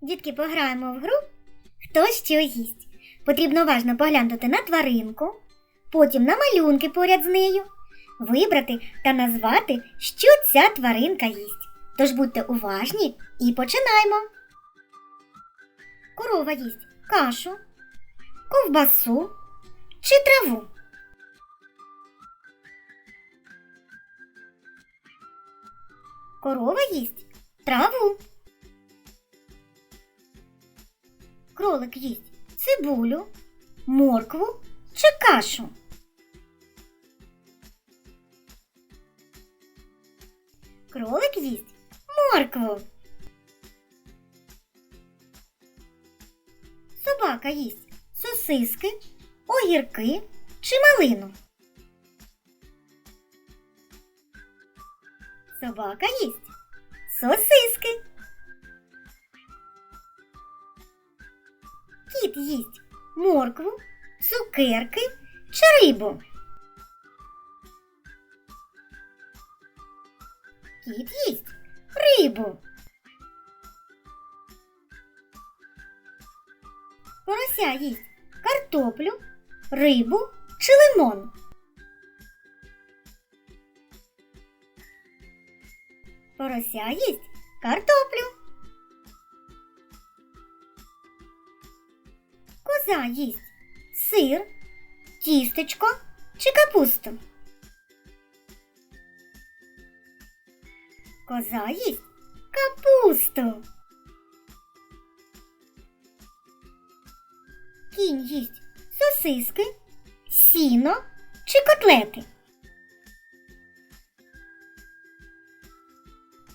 Дітки, пограємо в гру Хто що їсть. Потрібно уважно поглянути на тваринку, потім на малюнки поряд з нею, вибрати та назвати, що ця тваринка їсть. Тож будьте уважні і починаємо. Корова їсть кашу, ковбасу чи траву. Корова їсть траву. Кролик їсть цибулю, моркву чи кашу. Кролик їсть моркву. Собака їсть сосиски, огірки чи малину. Собака їсть сосиски. Кіт їсть моркву, цукерки чи рибу. Кіт їсть рибу. Порося їсть картоплю, рибу чи лимон. Порося їсть картоплю. Коза їсть сир, тістечко чи капусту. Коза їсть капусту. Кінь їсть сосиски, сіно чи котлети.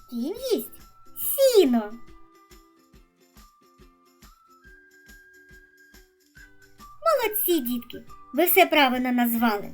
Кінь їсть сіно. Молодці, дітки, ви все правильно назвали.